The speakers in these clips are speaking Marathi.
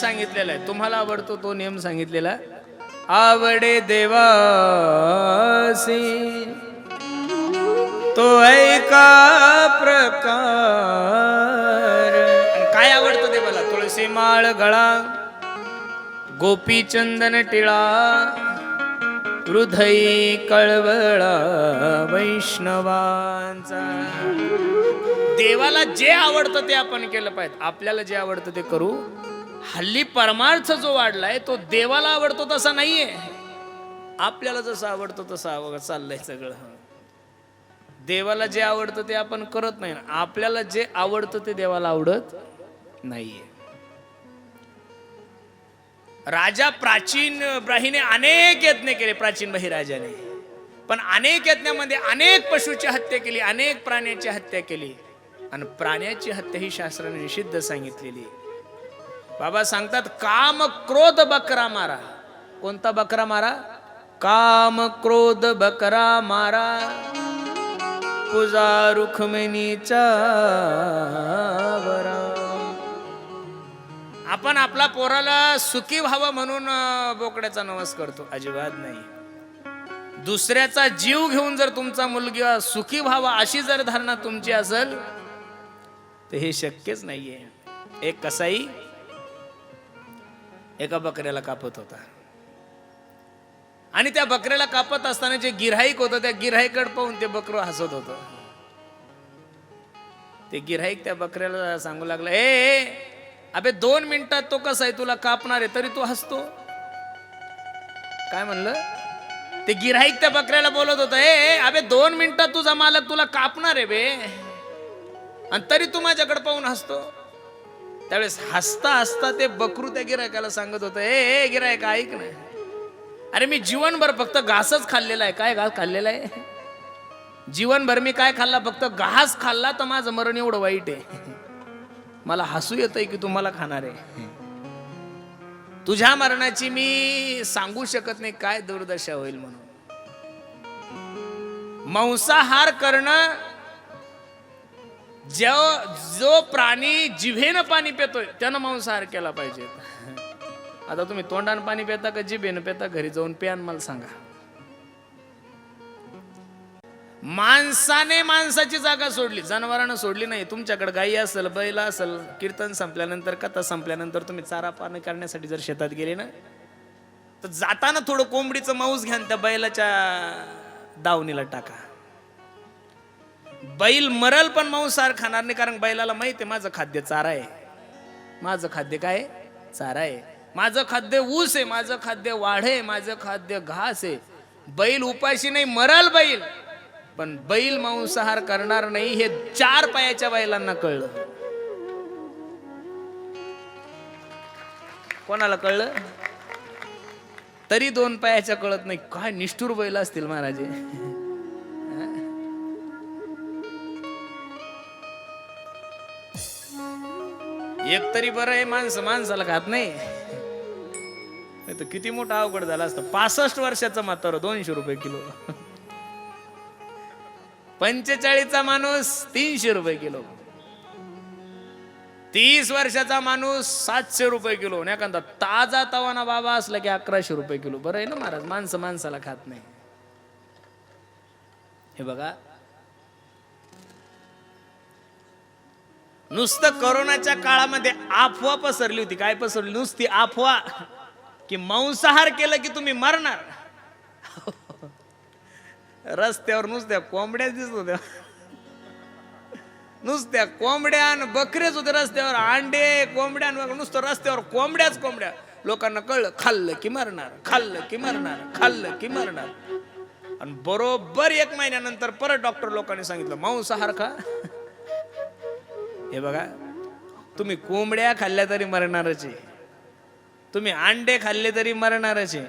सांगितलेला आहे. तुम्हाला आवडतो तो नियम सांगितलेला? आवडे देवासी तो ऐका प्रकार. काय आवडतं देवाला तुळशी माळ गळा गोपी चंदन टिळा हृदय कळवळा वैष्णवांचा. देवाला जे आवडतं ते आपण केलं पाहिजे. आपल्याला जे आवडतं ते करू. हल्ली परमार्थ जो वाढलाय तो देवाला आवडतो तसा नाहीये. आपल्याला जसं आवडतं तसं आव- चाललंय सगळं. देवाला जे आवडतं ते आपण करत नाही. आपल्याला जे आवडतं ते देवाला आवडत नाहीये. राजा प्राचीन ब्राहीने अनेक यत्न केले प्राचीन बहिराजाने. पण अनेक यज्ञामध्ये अनेक पशुची हत्या केली अनेक प्राण्याची हत्या केली. आणि प्राण्याची हत्या ही शास्त्राने निषिद्ध सांगितलेली बाबा सांगतात काम क्रोध बकरा मारा. कोणता बकरा मारा? काम क्रोध बकरा मारा. पूजा रुखमिनीचा आपण आपला पोराला सुखी व्हावं म्हणून बोकड्याचा नवस करतो. अजिबात नाही. दुसऱ्याचा जीव घेऊन जर तुमचा मुलगा सुखी व्हावा अशी जर धारणा तुमची असेल तर हे शक्यच नाहीये. एक कसाई एका बकऱ्याला कापत होता. आणि त्या बकऱ्याला कापत असताना जे गिऱ्हाईक होतं त्या गिराईकड पाहून ते बकरं हसत होतं. ते गिऱ्हाईक त्या बकऱ्याला सांगू लागलं ए अबे दोन मिनिटात तो कसा आहे? तुला कापणार आहे तरी तू हसतो. काय म्हणलं? ते गिऱ्हाईक त्या बकऱ्याला बोलत होतं ए ए, अबे दोन मिनिटात तुझा मालक तुला कापणार आहे बे. आणि तरी तू माझ्याकडे पाहून हसतो. त्यावेळेस हसता हसता ते बकरू त्या गिरायकाला सांगत होतं ए ए गिरायक ऐक ना. अरे मी जीवनभर फक्त घासच खाल्लेला आहे. काय घास खाल्लेला आहे? जीवनभर मी काय खाल्ला? फक्त घास खाल्ला तर माझं मरण एवढं वाईट आहे. मला हसू येतंय की तुम्हाला खाणार आहे? तुझ्या मरणाची मी सांगू शकत नाही. काय दुर्दशा होईल म्हणून. मांसाहार करणं जो जो प्राणी जिभेनं पाणी पितोय त्यानं मांसाहार केला पाहिजे. आता तुम्ही तोंडानं पाणी पिता का जिभेनं पिता? घरी जाऊन प्यान मला सांगा. माणसाने माणसाची जागा सोडली जनावरानं सोडली नाही. तुमच्याकडे गाई असेल बैल असेल कीर्तन संपल्यानंतर कथा संपल्यानंतर तुम्ही चारा पाणी करण्यासाठी जर शेतात गेले ना तर जाताना थोडं कोंबडीचं मांस घ्या त्या बैलाच्या दावणीला टाका. बैल मरल पण मांसाहार खाणार नाही कारण बैलाला माहिती आहे माझं खाद्य चारा आहे. माझं खाद्य काय चारा आहे. माझं खाद्य ऊस आहे माझं खाद्य वाढ आहे माझं खाद्य घास आहे. बैल उपाशी नाही मरल बैल. पण बैल मांसाहार करणार नाही हे चार पायाच्या बैलांना कळलं. कोणाला कळलं? तरी दोन पायाच्या कळत नाही. काय निष्ठुर बैल असतील महाराजे. एक तरी बरं आहे माणसं माणसाला खात नाही. नाही तर किती मोठा अवघड झाला असतं. पासष्ट वर्षाचा म्हातार दोनशे रुपये किलो. पंचेचाळीसचा माणूस तीनशे रुपये किलो. तीस वर्षाचा माणूस सातशे रुपये किलो. आणि एखादा ताजा तवाना बाबा असला की अकराशे रुपये किलो. बरं आहे ना महाराज माणसं माणसाला खात नाही. हे बघा नुसतं करोनाच्या काळामध्ये अफवा पसरली होती. काय पसरली? नुसती अफवा. की मांसाहार केलं की तुम्ही मरणार. रस्त्यावर नुसत्या कोंबड्याच दिसत होत्या. नुसत्या कोंबड्या आणि बकरेच होते रस्त्यावर. अंडे कोंबड्या नुसतं रस्त्यावर कोंबड्याच कोंबड्या. लोकांना कळलं खाल्लं की मरणार खाल्लं की मरणार खाल्लं की मरणार. आणि बरोबर एक महिन्यानंतर परत डॉक्टर लोकांनी सांगितलं मांसाहार खा. हे बघा तुम्ही कोंबड्या खाल्ल्या तरी मरणारच आहे. तुम्ही अंडे खाल्ले तरी मरणारच आहे.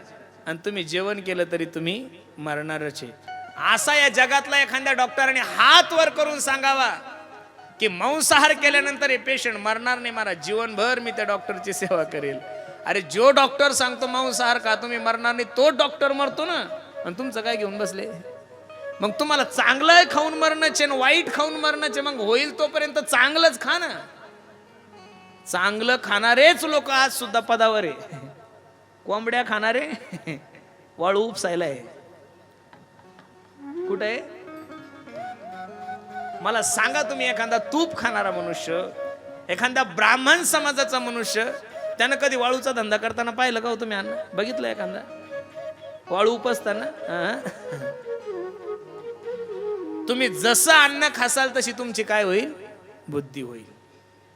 आणि तुम्ही जेवण केलं तरी तुम्ही मरणारच आहे. असा या जगातला एखाद्या डॉक्टरांनी हात वर करून सांगावा की मांसाहार केल्यानंतर हे पेशंट मरणार नाही. मला जीवनभर मी त्या डॉक्टरची सेवा करेल. अरे जो डॉक्टर सांगतो मांसाहार का तुम्ही मरणार नाही तो डॉक्टर मरतो ना. आणि तुमचं काय घेऊन बसले? मग तुम्हाला चांगलं खाऊन मरणाचे आणि वाईट खाऊन मरणाचे मग होईल तोपर्यंत चांगलंच खा ना. चांगलं खाणारेच लोक आज सुद्धा पदावर आहे. कोंबड्या खाणारे वाळू उपसायला आहे. कुठे आहे? मला सांगा तुम्ही एखादा तूप खाणारा मनुष्य एखाद्या ब्राह्मण समाजाचा मनुष्य त्यानं कधी वाळूचा धंदा करताना पाहिलं का हो तुम्ही अन्न बघितलं एखादा? वाळू उपसताना? तुम्ही जसं अन्न खासाल तशी तुमची काय होईल? बुद्धी होईल.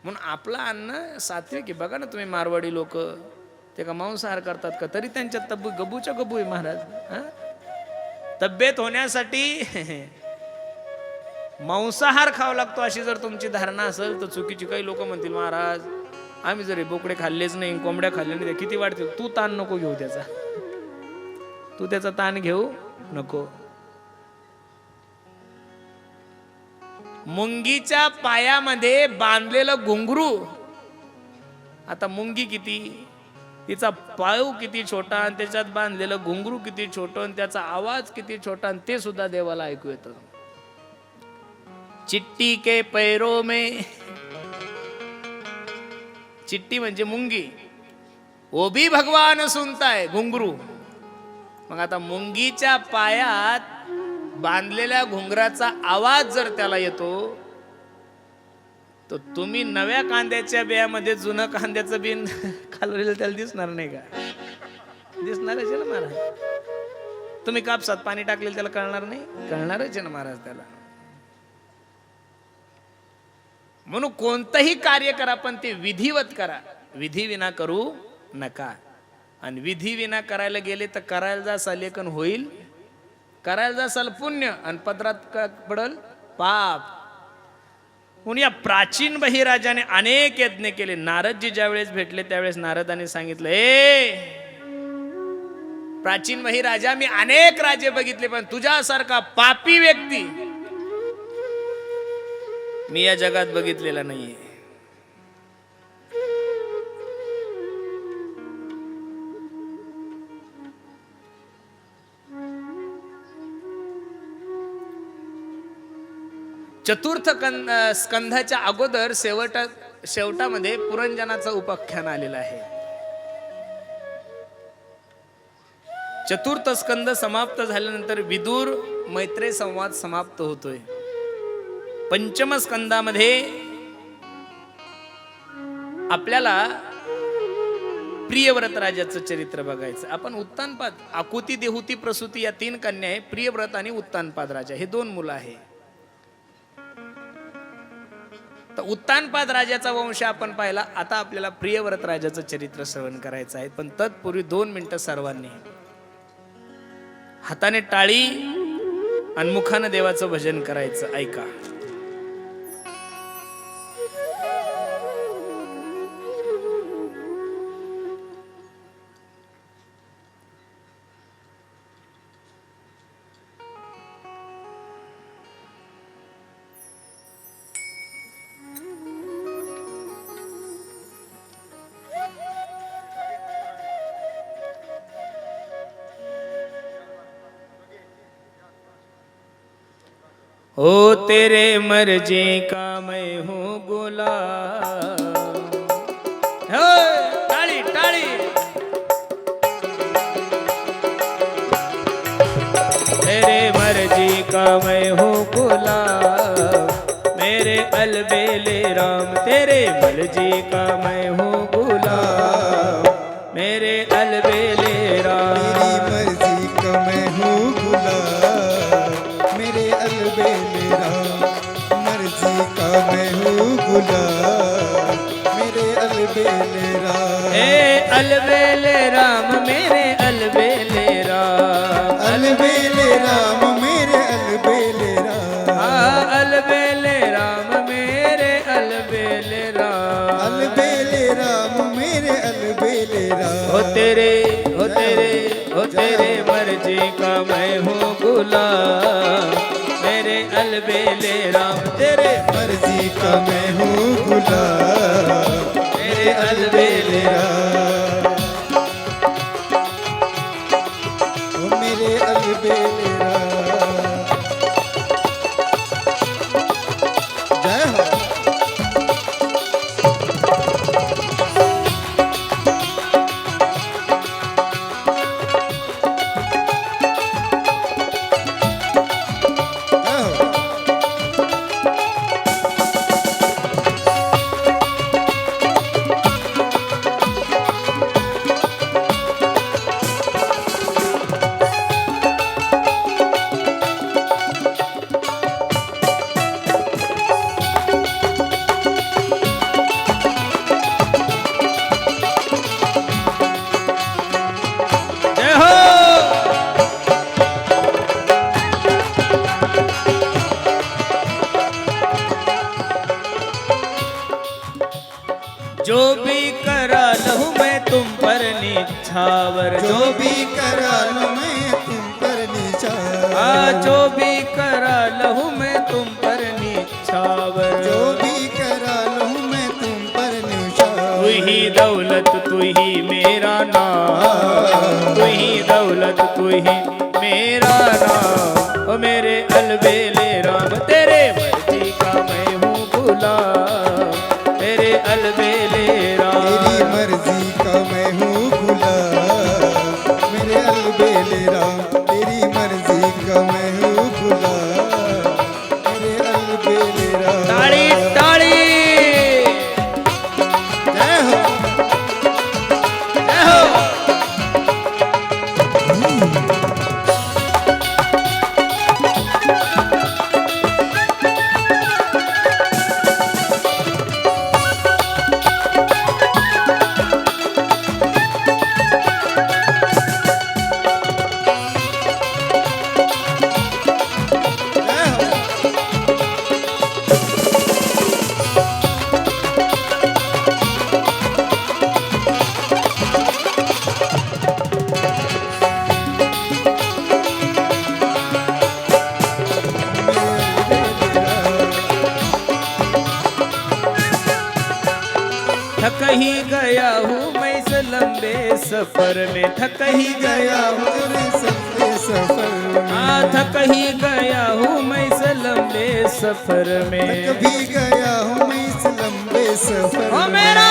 म्हणून आपलं अन्न सात्विक आहे. बघा ना तुम्ही मारवाडी लोक. ते का मांसाहार करतात का? तरी त्यांच्या तब्बू गबूच्या गबू आहे महाराज. हा? तब्येत होण्यासाठी मांसाहार खावा लागतो अशी जर तुमची धारणा असेल तर चुकीची काही लोक म्हणतील महाराज आम्ही जरी बोकडे खाल्लेच नाही कोंबड्या खाल्ल्या नाही त्या किती वाढतील? तू ताण नको घेऊ त्याचा. तू त्याचा ताण घेऊ नको. मुंगीच्या पायामध्ये बांधलेलं घुंगरू. आता मुंगी किती? तिचा पायू किती छोटा आणि त्याच्यात बांधलेलं घुंगरू किती छोटं आणि त्याचा आवाज किती छोटा आणि ते सुद्धा देवाला ऐकू येतं. चिट्टी के पैरो मे. चिट्टी म्हणजे मुंगी. ओबी भी भगवान सुनताय घुंगरू. मग आता मुंगीच्या पायात बांधलेल्या घुंगराचा आवाज जर त्याला येतो तर तुम्ही नव्या कांद्याच्या बियामध्ये जुनं कांद्याचं बिन खालवलेलं त्याला दिसणार नाही का? दिसणारच आहे ना महाराज? तुम्ही कापसात पाणी टाकलेलं त्याला कळणार नाही? कळणारच आहे ना महाराज त्याला? म्हणून कोणतंही कार्य करा पण ते विधिवत करा. विधी विना करू नका. आणि विधी विना करायला गेले तर करायला जा सलेखन होईल. करायला जासाल पुण्य आणि पदरात पडल पाप. म्हणून या प्राचीन बहिराजाने अनेक यज्ञ केले. नारदजी ज्यावेळेस भेटले त्यावेळेस नारदाने सांगितलं ए प्राचीन बहिराजा मी अनेक राजे बघितले पण तुझ्यासारखा पापी व्यक्ती मी या जगात बघितलेला नाहीये. चतुर्थ कं- स्कंधाच्या अगोदर शेवटा शेवटामध्ये पुरंजनाचं उपाख्यान आलेलं आहे. चतुर्थ स्कंद समाप्त झाल्यानंतर विदूर मैत्रे संवाद समाप्त होतोय. पंचम स्कंदामध्ये आपल्याला प्रियव्रत राजाचं चरित्र बघायचं. आपण उत्तानपाद आकुती देहुती प्रसूती या तीन कन्या आहे प्रियव्रत आणि उत्तानपाद राजा. हे दोन मुलं आहे. तर उत्तानपाद राजाचा वंश आपण पाहिला. आता आपल्याला प्रियव्रत राजाचं चरित्र श्रवण करायचं आहे. पण तत्पूर्वी दोन मिनिटं सर्वांनी. हाताने टाळी आणि मुखानं देवाचं भजन करायचं. ऐका. ओ तेरे मर्ज़ी का मैं हूँ गुलाम। टाळी तेरे मर्ज़ी का मैं हूँ गुलाम। मेरे अलबेले राम, तेरे मर्ज़ी का मैं हूँ गुलाम। मेरे अलबेले राम। मर्ज़ी का मैं हूँ गुलाम। मर्जी का मैं हूँ गुलाम मेरे अलबेले राम ए अलबेले राम मेरे अलबेले राम। अलबेले राम मेरे अलबेले राम। अलबेले राम मेरे अलबेले राम। अलबेले राम मेरे अलबेले राम। हो तेरे हो तेरे हो तेरे मर्जी का मैं हूँ गुलाम। मेरे अलबेले राम तेरे मर्जी का मैं हूँ गुलाम। मेरे अलबेले राम। तुम पर निछावर जो भी करा लो मैं तुम पर निछावर आ जो भी करा लहू मैं तुम पर निछावर जो भी करा लो मैं तुम पर निछावर तू ही दौलत तू ही मेरा नाम। तू ही दौलत तू ही मेरा नाम। ओ मेरे अलबेले राम तेरे लंबे सफर में थक ही गया हूँ। सफर में हाँ थक ही गया हूँ मैं इस लंबे सफर में। कभी गया हूँ मैं इस लंबे सफर मेरा